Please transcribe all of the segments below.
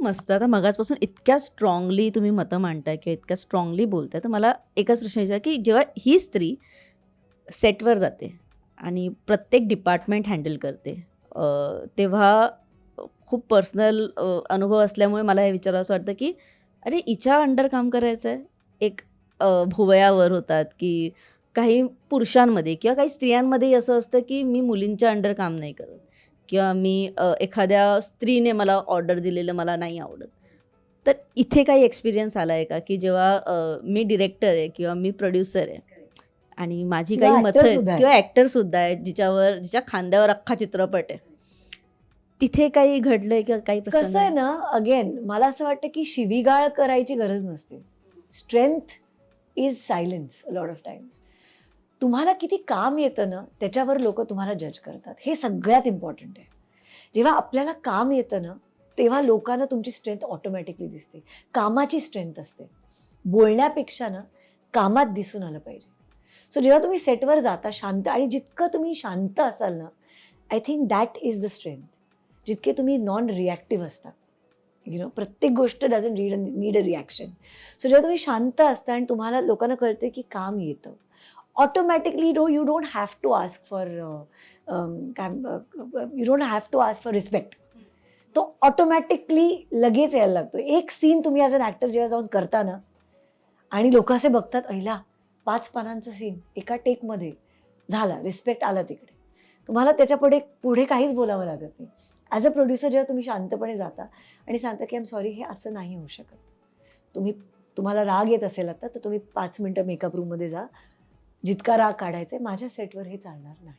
खूप मस्त. आता मगाचपासून इतक्या स्ट्रॉंगली तुम्ही मतं मांडताय किंवा इतक्या स्ट्रॉंगली बोलताय तर मला एकच प्रश्न विचार की जेव्हा ही स्त्री सेटवर जाते आणि प्रत्येक डिपार्टमेंट हँडल करते तेव्हा खूप पर्सनल अनुभव असल्यामुळे मला हे विचारावं वाटतं की अरे हिच्या अंडर काम करायचं आहे एक भुवयावर होतात की काही पुरुषांमध्ये किंवा काही स्त्रियांमध्येही असं असतं की मी मुलींच्या अंडर काम नाही करत. किंवा मी एखाद्या स्त्रीने मला ऑर्डर दिलेलं मला नाही आवडत. तर इथे काही एक्सपिरियन्स आला आहे का? की जेव्हा मी डिरेक्टर आहे किंवा मी प्रोड्युसर आहे आणि माझी किंवा काही मतं आहेत आहे. किंवा ॲक्टरसुद्धा आहेत जिच्यावर जिच्या खांद्यावर अख्खा चित्रपट आहे. तिथे काही घडलंय किंवा काही कसं आहे ना अगेन मला असं वाटतं की शिवीगाळ करायची गरज नसते. Strength is silence lot of times तुम्हाला किती काम येतं ना त्याच्यावर लोक तुम्हाला जज करतात. हे सगळ्यात इम्पॉर्टंट आहे. जेव्हा आपल्याला काम येतं ना तेव्हा लोकांना तुमची स्ट्रेंथ ऑटोमॅटिकली दिसते. कामाची स्ट्रेंथ असते. बोलण्यापेक्षा ना कामात दिसून आलं पाहिजे. सो जेव्हा तुम्ही सेटवर जाता शांत आणि जितकं तुम्ही शांत असाल ना I think that is the strength जितके तुम्ही नॉन रिॲक्टिव्ह असता. यु नो प्रत्येक गोष्ट doesn't read need a reaction so जेव्हा तुम्ही शांत असता आणि तुम्हाला लोकांना कळते की काम येतं automatically do you don't have to ask for काय you don't have to ask for respect तो ऑटोमॅटिकली लगेच यायला लागतो. एक सीन तुम्ही ॲज अन ॲक्टर जेव्हा जाऊन करता ना आणि लोक असे बघतात अहिला पाच पानांचा सीन एका टेकमध्ये झाला रिस्पेक्ट आला तिकडे. तुम्हाला त्याच्या पुढे पुढे काहीच बोलावं लागत नाही. ॲज अ प्रोड्युसर जेव्हा तुम्ही शांतपणे जाता आणि सांगता की एम सॉरी हे असं नाही होऊ शकत. तुम्ही तुम्हाला राग येत असेल आता तर तुम्ही पाच मिनटं मेकअप रूममध्ये जा. जितका राग काढायचा आहे माझ्या सेटवर हे चालणार नाही.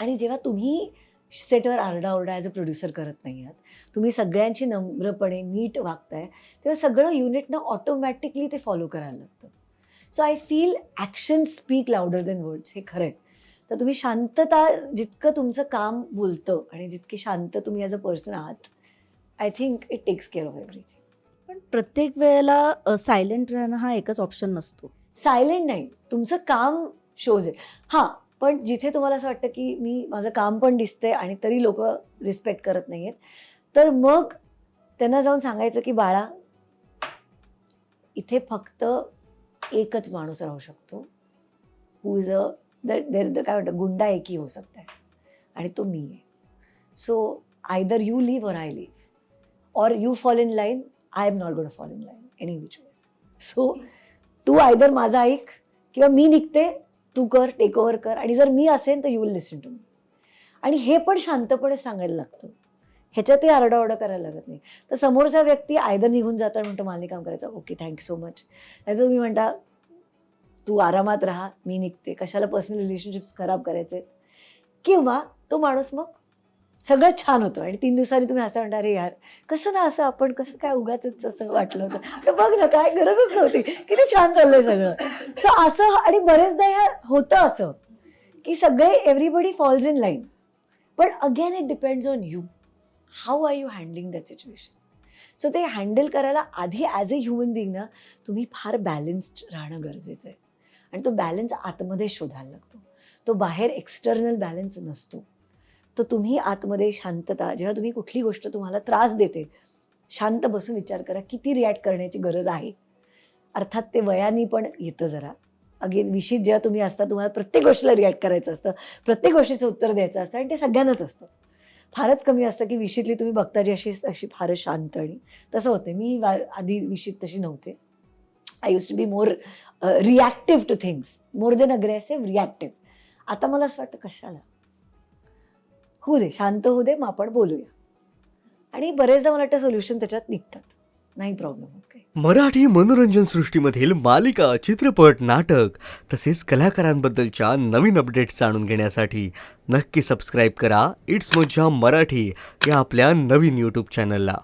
आणि जेव्हा तुम्ही सेटवर आरडाओरडा ॲज अ प्रोड्युसर करत नाही आहात तुम्ही सगळ्यांची नम्रपणे नीट वागताय तेव्हा सगळं युनिटनं ऑटोमॅटिकली ते फॉलो करायला लागतं. So I feel action speak louder than words हे खरं आहे. तर तुम्ही शांतता जितकं तुमचं काम बोलतं आणि जितकी शांत तुम्ही ॲज अ पर्सन आहात I think it takes care of everything पण प्रत्येक वेळेला सायलेंट राहणं हा एकच ऑप्शन नसतो. सायलेंट नाही. तुमचं काम शोज आहे हां पण जिथे तुम्हाला असं वाटतं की मी माझं काम पण दिसतंय आणि तरी लोक रिस्पेक्ट करत नाही आहेत तर मग त्यांना जाऊन सांगायचं की बाळा इथे फक्त एकच माणूस राहू शकतो. हू इज अ देर काय म्हणतं गुंडा एकी हो सकता है आणि तो मी आहे. So either you live or I live or you fall in line I am not gonna fall in line any which ways so Tu either माझा ऐक किंवा मी निघते तू कर टेक ओव्हर कर. आणि जर मी असेल तर you will listen to me आणि हे पण शांतपणे सांगायला लागतं. ह्याच्यातही आरडाओरडा करायला लागत नाही. तर समोरचा व्यक्ती आयदर निघून जातो आणि म्हणतो मला काम करायचं. ओके थँक्यू सो मच नाही तुम्ही म्हणता तू आरामात राहा मी निघते. कशाला पर्सनल रिलेशनशिप्स खराब करायचे किंवा तो माणूस मग सगळं छान होतं. आणि तीन दिवसांनी तुम्ही असं म्हणणार यार कसं ना असं आपण कसं काय उगाच असं वाटलं होतं. तर बघ ना काय गरजच नव्हती. किती छान चाललंय सगळं. सो असं आणि बरेचदा ह्या होतं असं की सगळे एव्हरीबडी फॉल्स इन लाईन पण again it depends on you how are you handling that situation so ते हँडल करायला आधी ॲज अ ह्युमन बिंग ना तुम्ही फार बॅलन्स्ड राहणं गरजेचं आहे. आणि तो बॅलन्स आतमध्ये शोधायला लागतो. तो बाहेर एक्सटर्नल बॅलन्स नसतो. तर तुम्ही आतमध्ये शांतता जेव्हा तुम्ही कुठली गोष्ट तुम्हाला त्रास देते शांत बसून विचार करा किती रिॲक्ट करण्याची गरज आहे? अर्थात ते वयानी पण येतं जरा. अगेन विशीत जेव्हा तुम्ही असता तुम्हाला प्रत्येक गोष्टीला रिॲक्ट करायचं असतं प्रत्येक गोष्टीचं उत्तर द्यायचं असतं आणि ते सगळ्यांनाच असतं. फारच कमी असतं की विशीतली तुम्ही बघता जी अशी अशी फारच शांत आणि तसं होते. मी वा- आधी विशीत तशी नव्हते. I used to be more reactive to things more than aggressive reactive आता मला असं वाटतं कशाला? होऊ दे शांत होऊ दे मग आपण बोलूया. आणि बरेचदा मला वाटतं सोल्युशन त्याच्यात निघतात. नाही प्रॉब्लेम होत काही. मराठी मनोरंजन सृष्टीमधील मालिका चित्रपट नाटक तसेच कलाकारांबद्दलच्या नवीन अपडेट्स जाणून घेण्यासाठी नक्की सबस्क्राईब करा. इट्स मोजा मराठी या आपल्या नवीन यूट्यूब चॅनलला